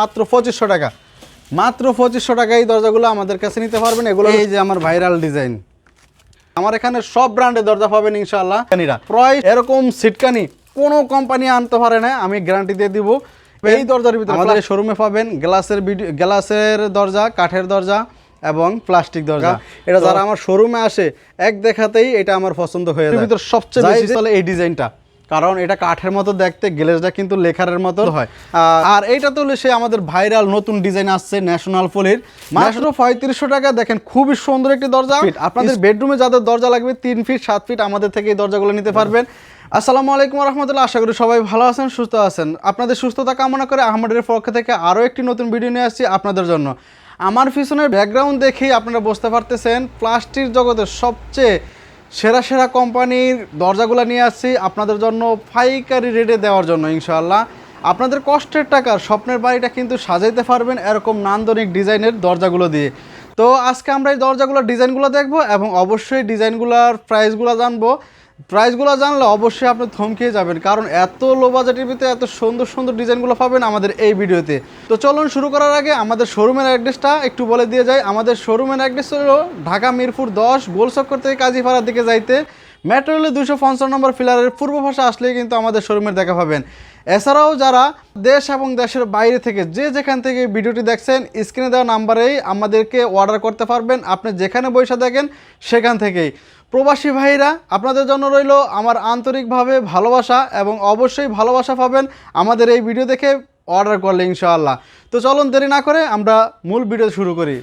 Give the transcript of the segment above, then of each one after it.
মাত্র পঁচিশশো টাকা। মাত্র পঁচিশশো টাকা এই দরজাগুলো আমাদের কাছে নিতে পারবেন। এগুলো এই যে আমার ভাইরাল ডিজাইন। আমার এখানে সব ব্র্যান্ডের দরজা পাবেন ইনশাআল্লাহ। কানিরা প্রায় এরকম সিটকানি কোনো কোম্পানি আনতে পারে না আমি গ্যারান্টি দিয়ে দিব। এই দরজার ভিতরে আমাদের শোরুমে পাবেন গ্লাসের গ্লাসের দরজা কাঠের দরজা এবং প্লাস্টিক দরজা। এটা যারা আমার শোরুমে আসে এক দেখাতেই এটা আমার পছন্দ হয়ে যায়। ভিতর সবচেয়ে বেশি চলে এই ডিজাইনটা। কারণ এটা কাঠের মতো দেখতে গ্লেজটা কিন্তু লেখারের মতো। হয়। আর এইটা তো সে আমাদের ভাইরাল নতুন ডিজাইন আসছে ন্যাশনাল ফুলের মাত্র পঁয়ত্রিশশো টাকা দেখেন খুবই সুন্দর একটি দরজা। আপনাদের বেডরুমে যাদের দরজা লাগবে তিন ফিট সাত ফিট আমাদের থেকে এই দরজাগুলো নিতে পারবেন। আসসালামু আলাইকুম রহমতুল্লাহ আশা করি সবাই ভালো আছেন সুস্থ আছেন। আপনাদের সুস্থতা কামনা করে আহমদের পক্ষ থেকে আরও একটি নতুন ভিডিও নিয়ে আসছি আপনাদের জন্য। আমার পিছনের ব্যাকগ্রাউন্ড দেখেই আপনারা বুঝতে পারতেছেন প্লাস্টিক জগতের সবচেয়ে সেরা সেরা কোম্পানির দরজাগুলো নিয়ে আসছি আপনাদের জন্য পাইকারি রেটে দেওয়ার জন্য, ইনশাআল্লাহ। আপনাদের কষ্টের টাকার স্বপ্নের বাড়িটা কিন্তু সাজাইতে পারবেন এরকম নান্দনিক ডিজাইনের দরজাগুলো দিয়ে। তো আজকে আমরা এই দরজাগুলোর ডিজাইনগুলো দেখব এবং অবশ্যই ডিজাইনগুলোর প্রাইসগুলো জানব। প্রাইসগুলো জানলে অবশ্যই আপনি থমকিয়ে যাবেন, কারণ এত লো বাজেটের ভিতরে এত সুন্দর সুন্দর ডিজাইনগুলো পাবেন আমাদের এই ভিডিওতে। তো চলুন শুরু করার আগে আমাদের শোরুমের অ্যাড্রেসটা একটু বলে দিয়ে যাই। আমাদের শোরুমের অ্যাড্রেস হলো ঢাকা মিরপুর দশ, গোলচক্কর থেকে কাজীপাড়ার দিকে যাইতে। মেট্রো দুশো পঞ্চান্ন নম্বর ফিলারের পূর্ব ভাষা আসলেই কিন্তু আমাদের শোরুমের দেখা পাবেন। এছাড়াও যারা দেশ এবং দেশের বাইরে থেকে যে যেখান থেকে ভিডিওটি দেখছেন স্ক্রিনে দেওয়া নাম্বারেই আমাদেরকে অর্ডার করতে পারবেন। আপনি যেখানে বসে দেখেন সেখান থেকেই। প্রবাসী ভাইরা, আপনাদের জন্য রইল আমার আন্তরিকভাবে ভালোবাসা এবং অবশ্যই ভালোবাসা পাবেন আমাদের এই ভিডিও দেখে অর্ডার করলে ইনশাআল্লাহ। তো চলুন দেরি না করে আমরা মূল ভিডিও শুরু করি।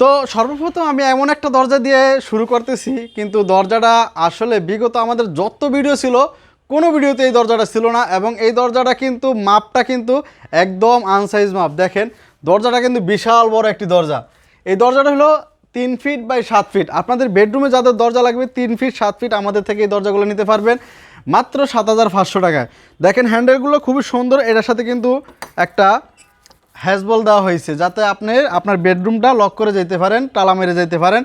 তো সর্বপ্রথম আমি এমন একটা দরজা দিয়ে শুরু করতেছি, কিন্তু দরজাটা আসলে বিগত আমাদের যত ভিডিও ছিল, কোনো ভিডিওতে এই দরজাটা ছিল না এবং এই দরজাটা কিন্তু মাপটা কিন্তু একদম আনসাইজ মাপ। দেখেন, দরজাটা কিন্তু বিশাল বড় একটি দরজা। এই দরজাটা হলো তিন ফিট বাই সাত ফিট আপনাদের বেডরুমে যাদের দরজা লাগবে, তিন ফিট সাত ফিট আমাদের থেকে এই দরজাগুলো নিতে পারবেন। মাত্র সাত হাজার পাঁচশো টাকায়। দেখেন হ্যান্ডেলগুলো খুবই সুন্দর। এটার সাথে কিন্তু একটা হ্যাজবল দেওয়া হয়েছে যাতে আপনি আপনার বেডরুমটা লক করে যেতে পারেন টালা মেরে যেতে পারেন।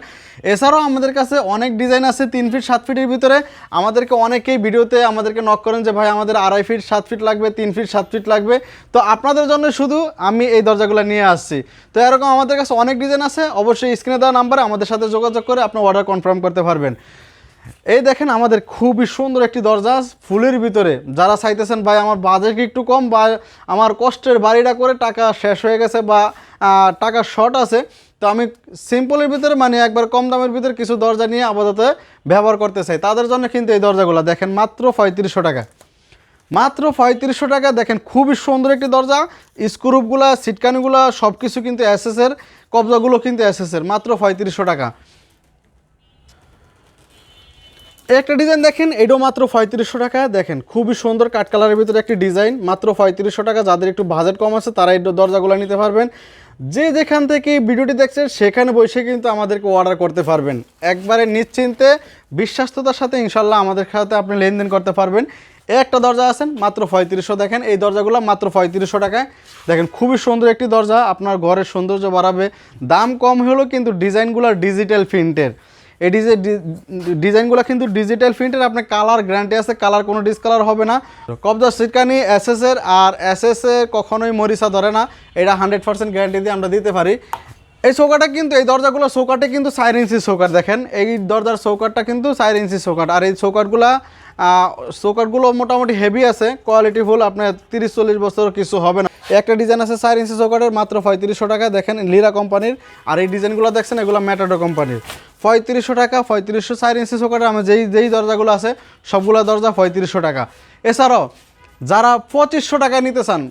এছাড়াও আমাদের কাছে অনেক ডিজাইন আছে তিন ফিট, সাত ফিটের ভিতরে। আমাদেরকে অনেকেই ভিডিওতে আমাদেরকে নক করেন যে, ভাই, আমাদের আড়াই ফিট, সাত ফিট লাগবে, তিন ফিট, সাত ফিট লাগবে। তো আপনাদের জন্য শুধু আমি এই দরজাগুলো নিয়ে আসছি। তো এরকম আমাদের কাছে অনেক ডিজাইন আছে। অবশ্যই স্ক্রিনে দেওয়া নাম্বারে আমাদের সাথে যোগাযোগ করে আপনি অর্ডার কনফার্ম করতে পারবেন। এই দেখেন আমাদের খুবই সুন্দর একটি দরজা ফুলের ভিতরে। যারা চাইতেছেন, ভাই, আমার বাজেট একটু কম বা আমার কষ্টের বাড়িটা করে টাকা শেষ হয়ে গেছে বা টাকা শর্ট আছে, তো আমি সিম্পলের ভিতরে মানে একবার কম দামের ভিতরে কিছু দরজা নিয়ে আপাতত ব্যবহার করতে চাই। তাদের জন্য কিন্তু এই দরজাগুলো, দেখেন, মাত্র পঁয়ত্রিশশো টাকা। মাত্র পঁয়ত্রিশশো টাকা, দেখেন, খুবই সুন্দর একটি দরজা। স্ক্রুপগুলা সিটকানিগুলা সব কিছু কিন্তু এসএসের কবজাগুলো কিন্তু এসএসের মাত্র পঁয়ত্রিশশো টাকা। একটা ডিজাইন দেখেন, এটাও মাত্র পঁয়ত্রিশশো টাকা। দেখেন, খুবই সুন্দর কাঠ কালারের ভিতরে একটি ডিজাইন, মাত্র পঁয়ত্রিশশো টাকা। যাদের একটু বাজেট কম আছে, তারা এই দরজাগুলো নিতে পারবেন। যে যেখান থেকে ভিডিওটি দেখছেন, সেখানে বসে কিন্তু আমাদেরকে অর্ডার করতে পারবেন। একবারে নিশ্চিন্তে, বিশ্বাস্ততার সাথে ইনশাল্লাহ আমাদের সাথে আপনি লেনদেন করতে পারবেন। একটা দরজা আছেন, মাত্র পঁয়ত্রিশশো দেখেন, এই দরজাগুলো মাত্র পঁয়ত্রিশশো টাকায়। দেখেন, খুবই সুন্দর একটি দরজা, আপনার ঘরের সৌন্দর্য বাড়াবে। দাম কম হলেও কিন্তু ডিজাইনগুলো ডিজিটাল প্রিন্টের এই ডিজাইন ডিজাইনগুলো কিন্তু ডিজিটাল প্রিন্টের আপনার কালার গ্যারান্টি আছে কালার কোনো ডিসকালার হবে না। কবজা সিটকানি এসএস এর আর এসএস এর কখনোই মরিচা ধরে না। এটা হান্ড্রেড পার্সেন্ট গ্যারান্টি দিয়ে আমরা দিতে পারি। এই চৌকাটা কিন্তু, এই দরজাগুলো চৌকাটে কিন্তু চার ইঞ্চি চৌকাট দেখেন। এই দরজার চৌকাটটা কিন্তু চার ইঞ্চি চৌকাট আর এই চৌকাটগুলা চৌকাটগুলো মোটামুটি হেভি আছে। কোয়ালিটি ফুল আপনার তিরিশ চল্লিশ বছর কিছু হবে না। একটা ডিজাইন আছে চার ইঞ্চি চৌকাটের মাত্র পঁয়ত্রিশশো টাকা দেখেন লিরা কোম্পানির আর এই ডিজাইনগুলো দেখছেন, এগুলো ম্যাটাডো কোম্পানির পঁয়ত্রিশশো টাকা, পঁয়ত্রিশশো চার ইঞ্চি চৌকাটের আমি যেই যেই দরজাগুলো আছে, সবগুলো দরজা পঁয়ত্রিশশো টাকা। এছাড়াও, যারা পঁচিশশো টাকায় নিতে চান,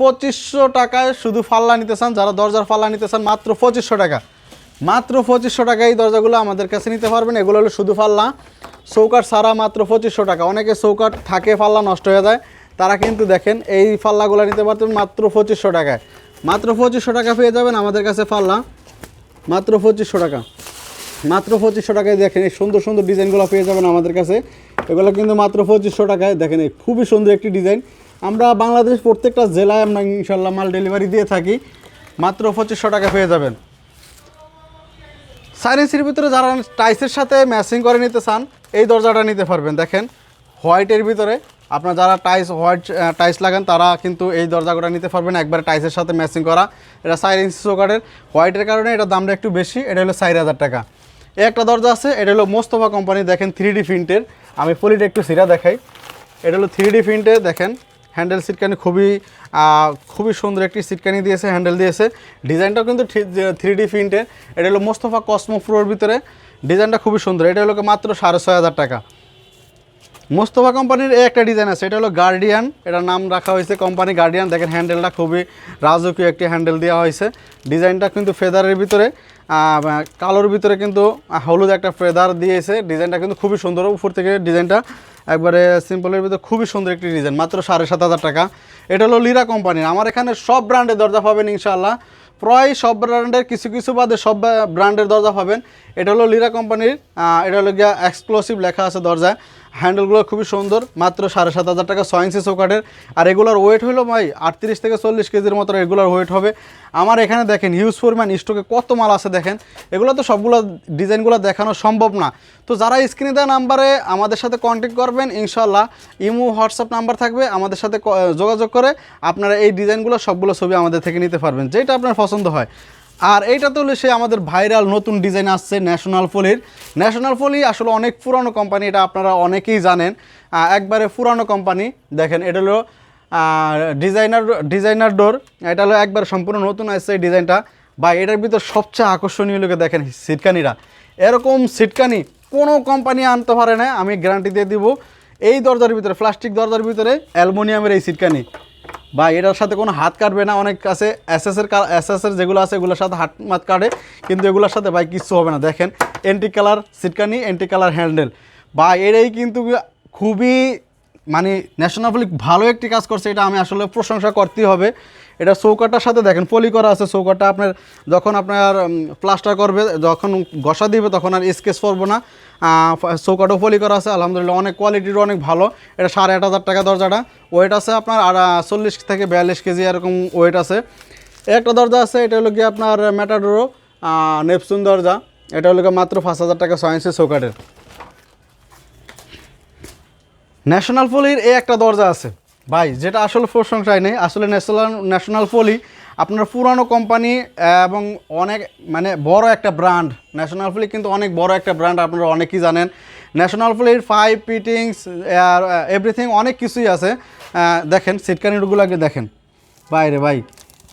পঁচিশশো টাকায় শুধু ফাল্লা নিতে চান, যারা দরজার ফাল্লা নিতে চান, মাত্র পঁচিশশো টাকা। মাত্র পঁচিশশো টাকা এই দরজাগুলো আমাদের কাছে নিতে পারবেন। এগুলো হলো শুধু ফাল্লা। চৌকাট সারা মাত্র পঁচিশশো টাকা। অনেকে চৌকাট থাকে, ফাল্লা নষ্ট হয়ে যায়। তারা কিন্তু দেখেন, এই ফাল্লাগুলো নিতে পারতেন মাত্র পঁচিশশো টাকায়। মাত্র পঁচিশশো টাকা পেয়ে যাবেন আমাদের কাছে ফাল্লা। মাত্র পঁচিশশো টাকা। মাত্র পঁচিশশো টাকায় দেখেন এই সুন্দর সুন্দর ডিজাইনগুলো পেয়ে যাবেন আমাদের কাছে। এগুলো কিন্তু মাত্র পঁচিশশো টাকায়। দেখেন এই খুবই সুন্দর একটি ডিজাইন। আমরা বাংলাদেশ প্রত্যেকটা জেলায় আমরা ইনশাল্লাহ মাল ডেলিভারি দিয়ে থাকি। মাত্র পঁচিশশো টাকা পেয়ে যাবেন। সাইরেন্সির ভিতরে যারা টাইসের সাথে ম্যাচিং করে নিতে চান, এই দরজাটা নিতে পারবেন। দেখেন, হোয়াইটের ভিতরে আপনার যারা টাইস, হোয়াইট টাইস লাগান, তারা কিন্তু এই দরজাগুলো নিতে পারবেন। একবারে টাইসের সাথে ম্যাচিং করা। এটা ইঞ্চি চৌকাটের হোয়াইটের কারণে এটা দামটা একটু বেশি। এটা হলো চার হাজার টাকা। একটা দরজা আছে, এটা হলো মোস্তফা কোম্পানি, দেখেন থ্রি ডি প্রিন্টের আমি ফুলিটা একটু সিরা দেখাই। এটা হলো থ্রি ডি প্রিন্টে দেখেন। হ্যান্ডেল সিটকানি খুবই খুবই সুন্দর একটি সিটকানি দিয়েছে হ্যান্ডেল দিয়েছে। ডিজাইনটাও কিন্তু থ্রি ডি প্রিন্টের এটা হলো মোস্তফা কসমো প্রোর ভিতরে। ডিজাইনটা খুবই সুন্দর। এটা হলো মাত্র সাড়ে ছয় হাজার টাকা। মোস্তফা কোম্পানির একটা ডিজাইন আছে, এটা হলো গার্ডিয়ান এটার নাম রাখা হয়েছে কোম্পানি গার্ডিয়ান দেখেন হ্যান্ডেলটা খুবই রাজকীয় একটি হ্যান্ডেল দেওয়া হয়েছে। ডিজাইনটা কিন্তু ফেদারের ভিতরে। কালোর ভিতরে কিন্তু হলুদ একটা ফেদার দিয়েছে। ডিজাইনটা কিন্তু খুবই সুন্দর। উপর থেকে ডিজাইনটা একবারে সিম্পলের ভিতরে খুবই সুন্দর একটি ডিজাইন, মাত্র সাড়ে সাত হাজার টাকা। এটা হলো লিরা কোম্পানির আমার এখানে সব ব্র্যান্ডের দরজা পাবেন ইনশাআল্লাহ। প্রায় সব ব্র্যান্ডের কিছু কিছু বাদে সব ব্র্যান্ডের দরজা পাবেন। এটা হলো লিরা কোম্পানির এটা হলো গিয়া এক্সক্লুসিভ লেখা আছে দরজায়। হ্যান্ডেলগুলো খুবই সুন্দর, মাত্র সাড়ে সাত হাজার টাকা ছয় ইঞ্চি চৌকাটের আর এগুলোর ওয়েট হলো ভাই আটত্রিশ থেকে চল্লিশ কেজির মতো রেগুলার ওয়েট হবে। আমার এখানে দেখেন হিউজ পরিমাণ স্টকে কত মাল আছে দেখেন। এগুলো তো সবগুলো ডিজাইনগুলো দেখানো সম্ভব না। তো যারা স্ক্রিনে দেওয়া নাম্বারে আমাদের সাথে কন্ট্যাক্ট করবেন ইনশাল্লাহ ইমো, হোয়াটসঅ্যাপ নাম্বার থাকবে, আমাদের সাথে যোগাযোগ করে আপনারা এই ডিজাইনগুলো সবগুলো ছবি আমাদের থেকে নিতে পারবেন, যেটা আপনার পছন্দ হয়। আর এইটা তো হলো সে আমাদের ভাইরাল নতুন ডিজাইন আসছে ন্যাশনাল ফলির। ন্যাশনাল ফলি আসলে অনেক পুরানো কোম্পানি, এটা আপনারা অনেকেই জানেন। একবারে পুরানো কোম্পানি, দেখেন, এটা হলো ডিজাইনার ডিজাইনার ডোর। এটা হলো একবার সম্পূর্ণ নতুন আসছে এই ডিজাইনটা। বা এটার ভিতর সবচেয়ে আকর্ষণীয় লোকে দেখেন সিটকানিরা এরকম সিটকানি কোনো কোম্পানি আনতে পারে না, আমি গ্যারান্টি দিয়ে দিব। এই দরজার ভিতরে, প্লাস্টিক দরজার ভিতরে অ্যালমোনিয়ামের এই সিটকানি। বা এটার সাথে কোনো হাত কাটবে না, অনেক আছে এসএসের এসএসের যেগুলো আছে, এগুলোর সাথে হাত মাত কাটে, কিন্তু এগুলোর সাথে ভাই কিচ্ছু হবে না। দেখেন এন্টি কালার সিটকানি এন্টি কালার হ্যান্ডেল বা এরাই কিন্তু খুবই মানে ন্যাশনাল ভালো একটি কাজ করছে, এটা আমি আসলে প্রশংসা করতেই হবে। এটা চৌকাটার সাথে দেখেন, পলি করা আছে চৌকাটা। আপনার যখন আপনার প্লাস্টার করবে, যখন ঘষা দিবে, তখন আর স্কেচ করব না। চৌকাটাও পলি করা আছে, আলহামদুলিল্লাহ, অনেক কোয়ালিটির অনেক ভালো। এটা সাড়ে আট হাজার টাকা দরজাটা। ওয়েট আছে আপনার, আর চল্লিশ থেকে বিয়াল্লিশ কেজি এরকম ওয়েট আছে। একটা দরজা আছে, এটা হলো গিয়ে আপনার ম্যাটাডোরো নেপসুন দরজা। এটা হলো মাত্র পাঁচ হাজার টাকা ছয় ইঞ্চি চৌকাটের। ন্যাশনাল ফলির এই একটা দরজা আছে। ভাই, যেটা আসলে প্রশংসায় নেই, আসলে ন্যাশনাল ন্যাশনাল ফলি আপনার পুরানো কোম্পানি এবং অনেক মানে বড় একটা ব্র্যান্ড ন্যাশনাল ফলি কিন্তু অনেক বড় একটা ব্র্যান্ড আপনারা অনেকেই জানেন। ন্যাশনাল ফলির ফাইভ পিটিংস এভরিথিং অনেক কিছুই আছে। দেখেন আগে দেখেন। বাইরে ভাই,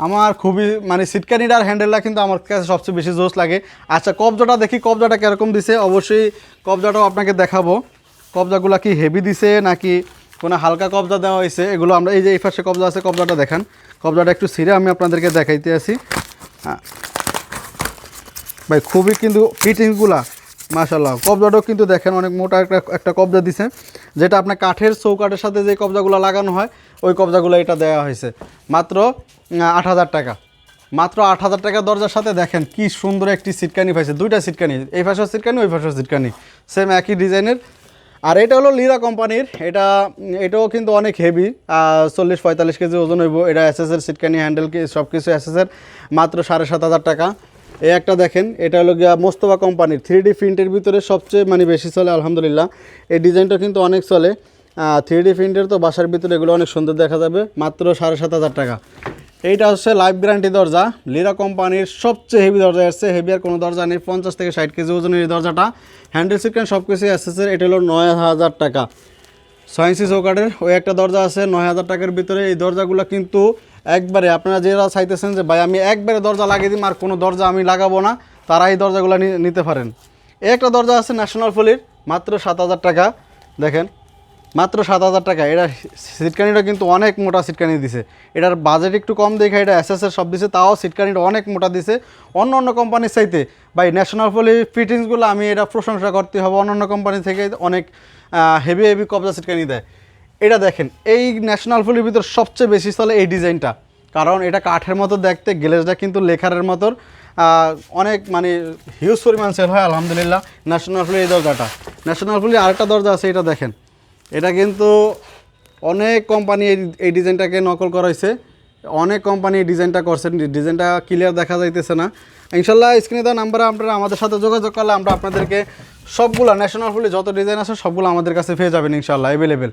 আমার খুবই মানে সিটকানির আর হ্যান্ডেলটা কিন্তু আমার কাছে সবচেয়ে বেশি জোশ লাগে। আচ্ছা কবজাটা দেখি, কবজাটা কীরকম দিছে? অবশ্যই কবজাটাও আপনাকে দেখাবো। কবজাগুলো কি হেভি দিছে নাকি কোনো হালকা কবজা দেওয়া হয়েছে এগুলো আমরা এই যে এই পাশে কবজা আছে কবজাটা দেখান। কবজাটা একটু ছিঁড়ে আমি আপনাদেরকে দেখাইতে আছি আহ, ভাই খুবই কিন্তু ফিটিংগুলা মাশাল্লাহ কবজাটাও কিন্তু দেখেন অনেক মোটা একটা একটা কবজা দিছে যেটা আপনার কাঠের চৌকাঠের সাথে যে কবজাগুলো লাগানো হয় ওই কবজাগুলো এটা দেওয়া হয়েছে। মাত্র আট হাজার টাকা। মাত্র আট হাজার টাকা দরজার সাথে দেখেন কি সুন্দর একটি সিটকানি পাইছে। দুইটা সিটকানি এই পাশেও সিটকানি ওই পাশেও সিটকানি সেম একই ডিজাইনের আর এটা হলো লিরা কোম্পানির। এটা, এটাও কিন্তু অনেক হেভি চল্লিশ পঁয়তাল্লিশ কেজি ওজন হইব। এটা এসএসের সিটকানি হ্যান্ডেল সব কিছু এসএসের মাত্র সাড়ে সাত হাজার টাকা। এই একটা দেখেন, এটা হলো গিয়া মোস্তফা কোম্পানির। থ্রি ডি প্রিন্টের ভিতরে সবচেয়ে মানে বেশি চলে, আলহামদুলিল্লাহ। এই ডিজাইনটা কিন্তু অনেক চলে। থ্রি ডি প্রিন্টের তো বাসার ভিতরে এগুলো অনেক সুন্দর দেখা যাবে, মাত্র সাড়ে সাত হাজার টাকা। এইটা হচ্ছে লাইফ গ্যারান্টি দরজা। লিরা কোম্পানির সবচেয়ে হেভি দরজা আসছে হেভি আর কোনো দরজা নেই। পঞ্চাশ থেকে ষাট কেজি ওজনের এই দরজাটা। হ্যান্ডেল সিটকান সব কিছু এসেছে এটা হলো নয় হাজার টাকা। ইঞ্চি চৌকাটের ওই একটা দরজা আছে, নয় হাজার টাকার ভিতরে। এই দরজাগুলো কিন্তু একবারে আপনারা যারা চাইতেছেন যে, ভাই, আমি একবারে দরজা লাগিয়ে দিই আর কোনো দরজা আমি লাগাবো না, তারা এই দরজাগুলো নিতে পারেন। এই একটা দরজা আছে ন্যাশনাল ফলির মাত্র সাত হাজার টাকা। দেখেন মাত্র সাত হাজার টাকা। এটা সিটকানিটা কিন্তু অনেক মোটা সিটকানি দিছে। এটার বাজেট একটু কম দেখে এটা এসএসের সব দিছে তাও সিটকানিটা অনেক মোটা দিছে। অন্য অন্য কোম্পানির চাইতে ভাই ন্যাশনাল ফলি ফিটিংসগুলো আমি এটা প্রশংসা করতে হবে। অন্য অন্য কোম্পানি থেকে অনেক হেভি হেভি কবজা সিটকানি দেয়। এটা দেখেন এই ন্যাশনাল ফলির ভিতর সবচেয়ে বেশি চলে এই ডিজাইনটা। কারণ এটা কাঠের মতো দেখতে গ্লেজটা কিন্তু লেখারের আহ, অনেক মানে হিউজ পরিমাণ সেল হয় আলহামদুলিল্লাহ। ন্যাশনাল ফ্লি এই দরজাটা। ন্যাশনাল ফ্লি আরেকটা দরজা আছে এটা দেখেন। এটা কিন্তু অনেক কোম্পানি এই ডিজাইনটাকে নকল করা হয়েছে অনেক কোম্পানি ডিজাইনটা করছেন ডিজাইনটা ক্লিয়ার দেখা যাইতেছে না। ইনশাল্লাহ স্ক্রিনে দেওয়া নাম্বারে আপনারা আমাদের সাথে যোগাযোগ করলে আমরা আপনাদেরকে সবগুলো ন্যাশনাল ফুলি যত ডিজাইন আছে সবগুলো আমাদের কাছে পেয়ে যাবেন ইনশাল্লাহ অ্যাভেলেবেল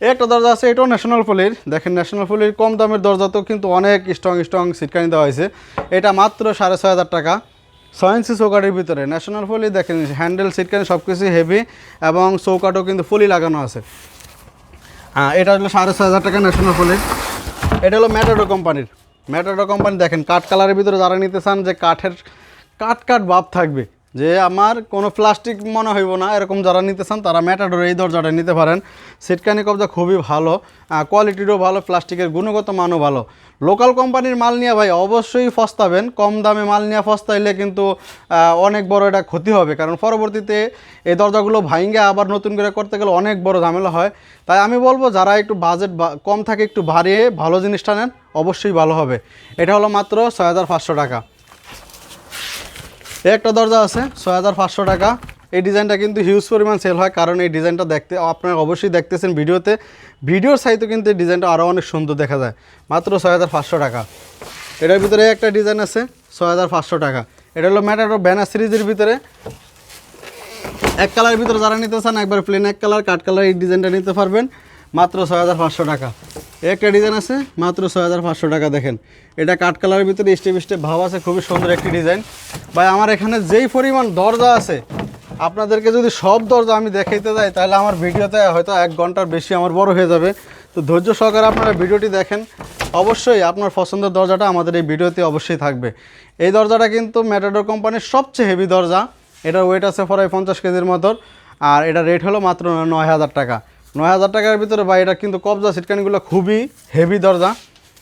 একটা দরজা আছে, এটাও ন্যাশনাল ফুলির দেখেন ন্যাশনাল ফুলির কম দামের দরজা তো কিন্তু অনেক স্ট্রং স্ট্রং সিটকানি দেওয়া হয়েছে। এটা মাত্র সাড়ে ছয় হাজার টাকা। ছয় ইঞ্চি চৌকাটের ভিতরে ন্যাশনাল ফুলি দেখেন হ্যান্ডেল সিটকানি সব কিছু হেভি এবং চৌকাটও কিন্তু ফুলি লাগানো আছে হ্যাঁ এটা হলো সাড়ে ছয় হাজার টাকা ন্যাশনাল ফুলির এটা হলো ম্যাটাডো কোম্পানির ম্যাটাডো কোম্পানি দেখেন কাঠ কালারের ভিতরে যারা নিতে চান যে কাঠের কাঠ কাঠ ভাব থাকবে। যে আমার কোনো প্লাস্টিক মনে হইব না, এরকম যারা নিতে চান তারা ম্যাটাডোর এই দরজাটা নিতে পারেন। সিটকানি কবজা খুবই ভালো কোয়ালিটিরও ভালো, প্লাস্টিকের গুণগত মানও ভালো। লোকাল কোম্পানির মাল নিয়ে ভাই অবশ্যই ফস্তাবেন, কম দামে মাল নিয়ে ফস্তাইলে কিন্তু অনেক বড় এটা ক্ষতি হবে। কারণ পরবর্তীতে এই দরজাগুলো ভাইঙ্গে আবার নতুন করে করতে গেলে অনেক বড় ঝামেলা হয়। তাই আমি বলব, যারা একটু বাজেট কম থাকে একটু বাড়িয়ে ভালো জিনিসটা নেন, অবশ্যই ভালো হবে। এটা হলো মাত্র ছয় হাজার পাঁচশো টাকা। একটা দরজা আছে, ছয় হাজার পাঁচশো টাকা। এই ডিজাইনটা কিন্তু হিউজ পরিমাণ সেল হয়, কারণ এই ডিজাইনটা দেখতে, আপনারা অবশ্যই দেখতেছেন ভিডিওতে। ভিডিওর সাইতে কিন্তু এই ডিজাইনটা আরও অনেক সুন্দর দেখা যায়। মাত্র ছয় হাজার পাঁচশো টাকা। এটার ভিতরে একটা ডিজাইন আছে, ছয় হাজার পাঁচশো টাকা। এটা হলো ম্যাটারো ব্যানার সিরিজের ভিতরে। এক কালারের ভিতরে যারা নিতে চান, একবার প্লেন এক কালার, কাঠ কালার এই ডিজাইনটা নিতে পারবেন। মাত্র ছয় হাজার পাঁচশো টাকা। একটা ডিজাইন আছে, মাত্র ছয় হাজার পাঁচশো টাকা, দেখেন। এটা কাঠ কালারের ভিতরে স্টেপ স্টেপ ভাব আছে, খুবই সুন্দর একটি ডিজাইন। ভাই, আমার এখানে যেই পরিমাণ দরজা আছে, আপনাদেরকে যদি সব দরজা আমি দেখাইতে যাই, তাহলে আমার ভিডিওতে হয়তো এক ঘণ্টার বেশি আমার বড় হয়ে যাবে। তো ধৈর্য সহকারে আপনারা ভিডিওটি দেখেন। অবশ্যই আপনার পছন্দের দরজাটা আমাদের এই ভিডিওতে অবশ্যই থাকবে। এই দরজাটা কিন্তু ম্যাটাডোর কোম্পানির সবচেয়ে হেভি দরজা। এটার ওয়েট আছে প্রায় পঞ্চাশ কেজির মতো, আর এটা রেট হলো মাত্র নয় হাজার টাকা। নয় হাজার টাকার ভিতরে বা এটা কিন্তু কবজা সিটকানিগুলো খুবই হেভি দরজা।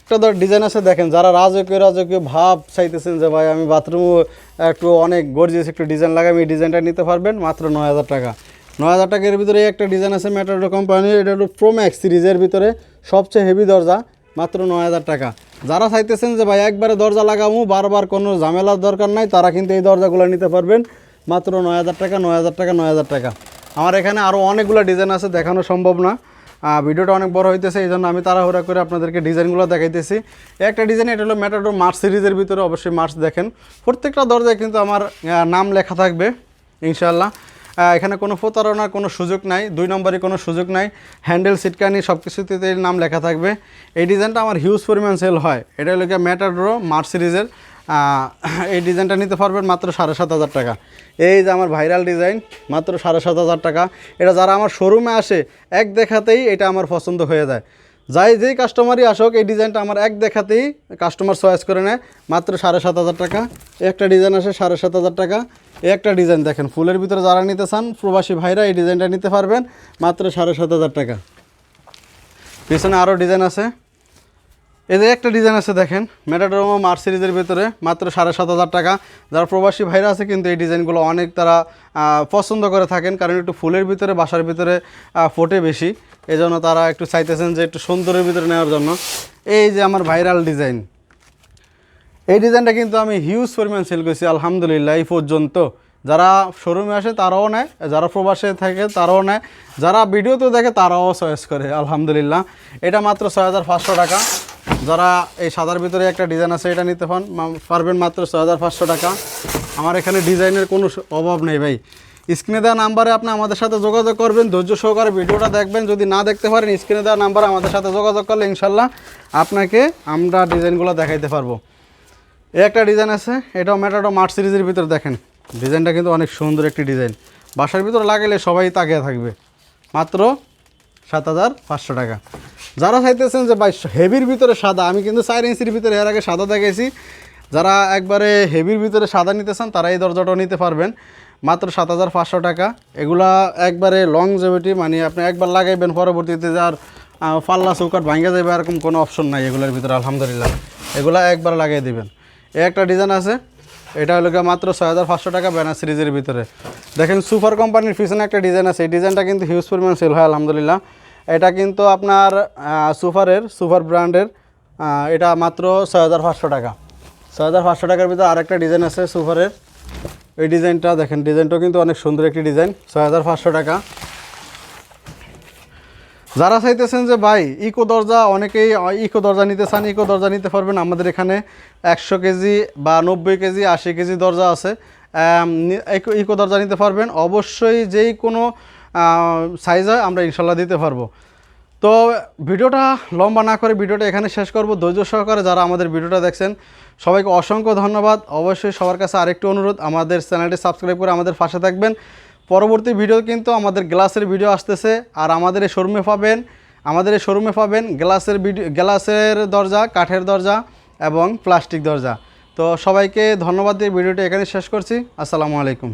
একটা ধর ডিজাইন আছে, দেখেন, যারা রাজকীয় রাজকীয় ভাব চাইতেছেন যে, ভাই, আমি বাথরুম একটু অনেক গর্জিয়াস একটু ডিজাইন লাগাই, এই ডিজাইনটা নিতে পারবেন, মাত্র নয় হাজার টাকা। নয় হাজার টাকার ভিতরে একটা ডিজাইন আছে ম্যাটারো কোম্পানি এটা হলো প্রোম্যাক্স সিরিজের ভিতরে সবচেয়ে হেভি দরজা, মাত্র নয় হাজার টাকা। যারা চাইতেছেন যে, ভাই, একবারে দরজা লাগাবো বারবার কোনো ঝামেলার দরকার নাই, তারা কিন্তু এই দরজাগুলো নিতে পারবেন, মাত্র নয় হাজার টাকা, নয় হাজার টাকা, নয় হাজার টাকা। আমার এখানে আরও অনেকগুলো ডিজাইন আছে, দেখানো সম্ভব না। ভিডিওটা অনেক বড় হইতেছে, এই জন্য আমি তাড়াহুড়া করে আপনাদেরকে ডিজাইনগুলো দেখাইতেছি। একটা ডিজাইন এটা হলো ম্যাটাডোর মার্চ সিরিজের ভিতরে অবশ্যই মার্চ দেখেন। প্রত্যেকটা দরজায় কিন্তু আমার নাম লেখা থাকবে ইনশাল্লাহ এখানে কোনো প্রতারণার কোনো সুযোগ নাই, দুই নম্বরে কোনো সুযোগ নাই। হ্যান্ডেল সিটকানি সব কিছুতে নাম লেখা থাকবে। এই ডিজাইনটা আমার হিউজ পরিমাণ সেল হয়। এটা হলো গিয়ে ম্যাটাডোরো মার্চ সিরিজের এই ডিজাইনটা নিতে পারবেন মাত্র সাড়ে সাত হাজার টাকা। এই যে আমার ভাইরাল ডিজাইন, মাত্র সাড়ে সাত হাজার টাকা। এটা যারা আমার শোরুমে আসে, এক দেখাতেই এটা আমার পছন্দ হয়ে যায়। যাই যেই কাস্টমারই আসুক, এই ডিজাইনটা আমার এক দেখাতেই কাস্টমার চয়েস করে নেয়, মাত্র সাড়ে সাত হাজার টাকা। একটা ডিজাইন আসে সাড়ে সাত হাজার টাকা। একটা ডিজাইন দেখেন, ফুলের ভিতরে যারা নিতে চান, প্রবাসী ভাইরা এই ডিজাইনটা নিতে পারবেন, মাত্র সাড়ে সাত হাজার টাকা। পিছনে আরও ডিজাইন আছে। যে একটা ডিজাইন আছে দেখেন মেটাডোমা মার্চ সিরিজের ভিতরে মাত্র সাড়ে সাত হাজার টাকা। যারা প্রবাসী ভাইরা আছে কিন্তু এই ডিজাইনগুলো অনেক তারা পছন্দ করে থাকেন, কারণ একটু ফুলের ভিতরে, বাসার ভিতরে ফোটে বেশি। এই জন্য তারা একটু চাইতেছেন যে একটু সুন্দরের ভিতরে নেওয়ার জন্য। এই যে আমার ভাইরাল ডিজাইন এই ডিজাইনটা কিন্তু আমি হিউজ পরিমাণ সেল করছি, আলহামদুলিল্লাহ, এই পর্যন্ত। যারা শোরুমে আসে, তারাও নেয়। যারা প্রবাসে থাকে, তারাও নেয়। যারা ভিডিওতে দেখে, তারাও চয়েস করে, আলহামদুলিল্লাহ। এটা মাত্র ছয় হাজার পাঁচশো টাকা। যারা এই সাদার ভিতরে একটা ডিজাইন আছে, এটা নিতে পান পারবেন মাত্র ছয় হাজার পাঁচশো টাকা। আমার এখানে ডিজাইনের কোনো অভাব নেই ভাই। স্ক্রিনে দেওয়া নাম্বারে আপনি আমাদের সাথে যোগাযোগ করবেন, ধৈর্য সহকারে ভিডিওটা দেখবেন। যদি না দেখতে পারেন, স্ক্রিনে দেওয়া নাম্বারে আমাদের সাথে যোগাযোগ করলে ইনশাল্লাহ আপনাকে আমরা ডিজাইনগুলো দেখাইতে পারব। এই একটা ডিজাইন আছে, এটাও ম্যাটাডো মার্চ সিরিজের ভিতরে দেখেন। ডিজাইনটা কিন্তু অনেক সুন্দর একটি ডিজাইন। বাসার ভিতরে লাগাইলে সবাই তাকিয়ে থাকবে। মাত্র সাত হাজার পাঁচশো টাকা। যারা চাইতেছেন যে ভাই হেভির ভিতরে সাদা, আমি কিন্তু চার ইঞ্চির ভিতরে এর আগে সাদা দেখাইছি। যারা একবারে হেভির ভিতরে সাদা নিতে চান, তারা এই দরজাটাও নিতে পারবেন। মাত্র সাত হাজার পাঁচশো টাকা। এগুলা একবারে লং জেভিটি মানে আপনি একবার লাগাইবেন, পরবর্তীতে যার পাল্লা চৌকাট ভাঙ্গা যাবে, এরকম কোনো অপশন নাই এগুলোর ভিতরে, আলহামদুলিল্লাহ। এগুলা একবার লাগিয়ে দিবেন। এ একটা ডিজাইন আছে, এটা হলো মাত্র ছয় হাজার পাঁচশো টাকা ব্যানার সিরিজের ভিতরে। দেখেন সুপার কোম্পানির পিছনে একটা ডিজাইন আছে, এই ডিজাইনটা কিন্তু হিউজ পরিমাণ সেল হয়, আলহামদুলিল্লাহ। এটা কিন্তু আপনার সুপারের, সুপার ব্র্যান্ডের এটা মাত্র ছয় হাজার পাঁচশো টাকা। ছয় হাজার পাঁচশো টাকার ভিতরে আরেকটা ডিজাইন আছে সুপারের। এই ডিজাইনটা দেখেন, ডিজাইনটাও কিন্তু অনেক সুন্দর একটি ডিজাইন ছয় হাজার পাঁচশো টাকা। যারা চাইতেছেন যে, ভাই, ইকো দরজা, অনেকেই ইকো দরজা নিতে চান, ইকো দরজা নিতে পারবেন। আমাদের এখানে একশো কেজি বা নব্বই কেজি, আশি কেজি দরজা আছে। ইকো দরজা নিতে পারবেন। অবশ্যই যেই কোনো সাইজ হয়, আমরা ইনশাল্লাহ দিতে পারব। তো ভিডিওটা লম্বা না করে ভিডিওটা এখানে শেষ করব। ধৈর্য সহকারে যারা আমাদের ভিডিওটা দেখছেন, সবাইকে অসংখ্য ধন্যবাদ। অবশ্যই সবার কাছে আরেকটু অনুরোধ, আমাদের চ্যানেলটি সাবস্ক্রাইব করে আমাদের পাশে থাকবেন। পরবর্তী ভিডিও কিন্তু আমাদের গ্লাসের ভিডিও আসতেছে, আর আমাদের এই শোরুমে পাবেন, আমাদের এই শোরুমে পাবেন গ্লাসের ভিডিও গ্লাসের দরজা, কাঠের দরজা এবং প্লাস্টিক দরজা। তো সবাইকে ধন্যবাদ দিয়ে ভিডিওটি এখানে শেষ করছি। আসসালামু আলাইকুম।